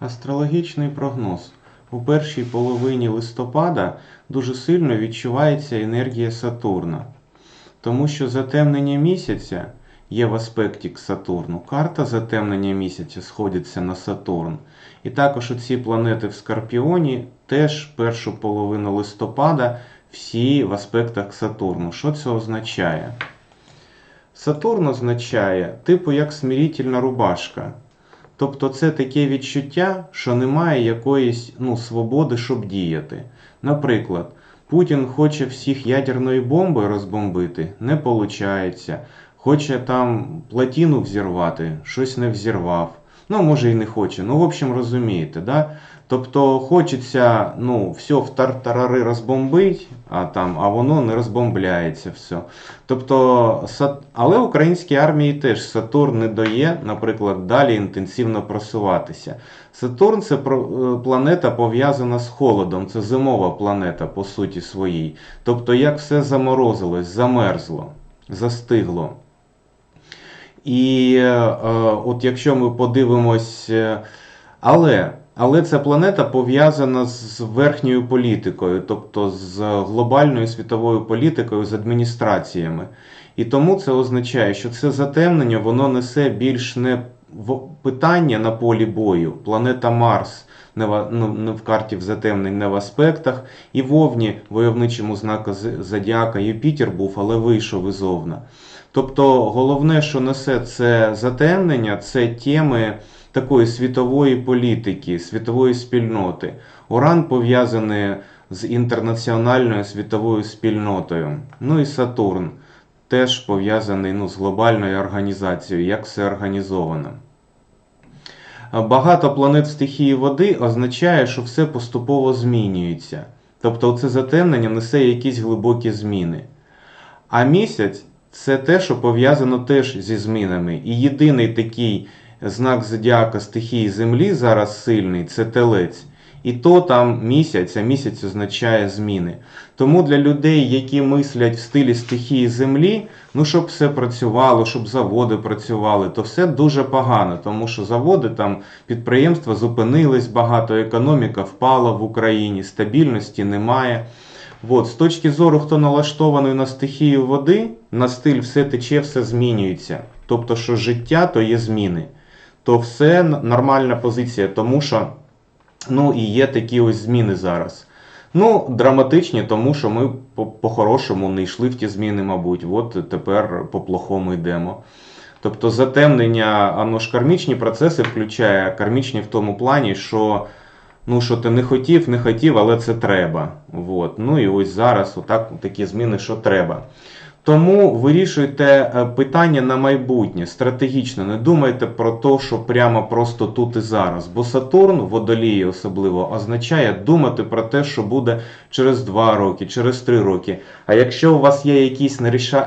Астрологічний прогноз. У першій половині листопада дуже сильно відчувається енергія Сатурна. Тому що затемнення місяця є в аспекті к Сатурну. Карта затемнення місяця сходиться на Сатурн. І також оці планети в Скорпіоні теж першу половину листопада всі в аспектах к Сатурну. Що це означає? Сатурн означає, типу, як смирительна рубашка. Тобто це таке відчуття, що немає якоїсь ну, свободи, щоб діяти. Наприклад, Путін хоче всіх ядерної бомби розбомбити, не виходить. Хоче там платіну взірвати, щось не взірвав. Ну, може і не хоче. Ну, в общем, розумієте, да? Тобто хочеться ну, все в тартарари розбомбити, а там, а воно не розбомбляється все. Тобто, але українській армії теж Сатурн не дає, наприклад, далі інтенсивно просуватися. Сатурн це е, планета пов'язана з холодом, це зимова планета по суті своїй. Тобто, як все заморозилось, замерзло, застигло. І е, е, от якщо ми подивимось, е, але, але ця планета пов'язана з верхньою політикою, тобто з глобальною світовою політикою, з адміністраціями. І тому це означає, що це затемнення воно несе більш не питання на полі бою. Планета Марс не в, ну, не в карті в затемнень, не в аспектах. І вовні войовничому знаку Зодіака Юпітер був, але вийшов із Овна. Тобто головне, що несе це затемнення, це теми такої світової політики, світової спільноти. Уран пов'язаний з інтернаціональною світовою спільнотою. Ну і Сатурн теж пов'язаний ну, з глобальною організацією, як все організовано. Багато планет в стихії води означає, що все поступово змінюється. Тобто це затемнення несе якісь глибокі зміни. А місяць це те, що пов'язано теж зі змінами. І єдиний такий знак зодіака стихії Землі зараз сильний це телець. І то там місяць, а місяць означає зміни. Тому для людей, які мислять в стилі стихії Землі, ну щоб все працювало, щоб заводи працювали, то все дуже погано, тому що заводи там підприємства зупинились багато, економіка впала в Україні, стабільності немає. От, з точки зору, хто налаштований на стихію води, на стиль все тече, все змінюється. Тобто, що життя то є зміни. То все нормальна позиція, тому що ну, і є такі ось зміни зараз. Ну, драматичні, тому що ми по- по-хорошому не йшли в ті зміни, мабуть. От тепер по-плохому йдемо. Тобто затемнення, воно ж кармічні процеси включає кармічні в тому плані, що ну, що ти не хотів, не хотів, але це треба. От. Ну і ось зараз отак, такі зміни, що треба. Тому вирішуйте е, питання на майбутнє стратегічно. Не думайте про те, що прямо просто тут і зараз. Бо Сатурн, водолії особливо, означає думати про те, що буде через 2 роки, через 3 роки. А якщо у вас є якісь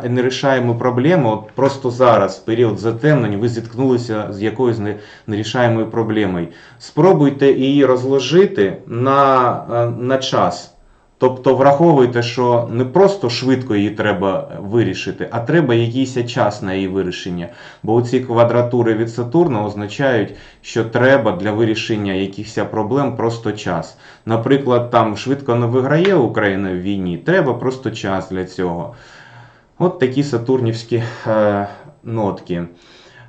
нерішаємі проблеми, от просто зараз, в період затемнень, ви зіткнулися з якоюсь не- нерішаємою проблемою, спробуйте її розложити на, е, на час. Тобто враховуйте, що не просто швидко її треба вирішити, а треба якийсь час на її вирішення. Бо ці квадратури від Сатурна означають, що треба для вирішення якихось проблем просто час. Наприклад, там швидко не виграє Україна в війні, треба просто час для цього. От такі сатурнівські е, нотки.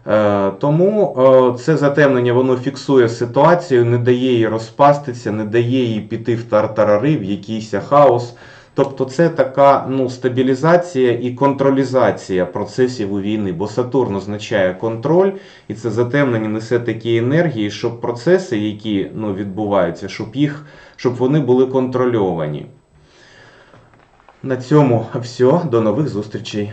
Е, тому е, це затемнення воно фіксує ситуацію, не дає їй розпастися, не дає їй піти в тартарари, в якийсь хаос. Тобто це така ну, стабілізація і контролізація процесів у війни, бо Сатурн означає контроль, і це затемнення несе такі енергії, щоб процеси, які ну, відбуваються, щоб їх, щоб вони були контрольовані. На цьому все. До нових зустрічей.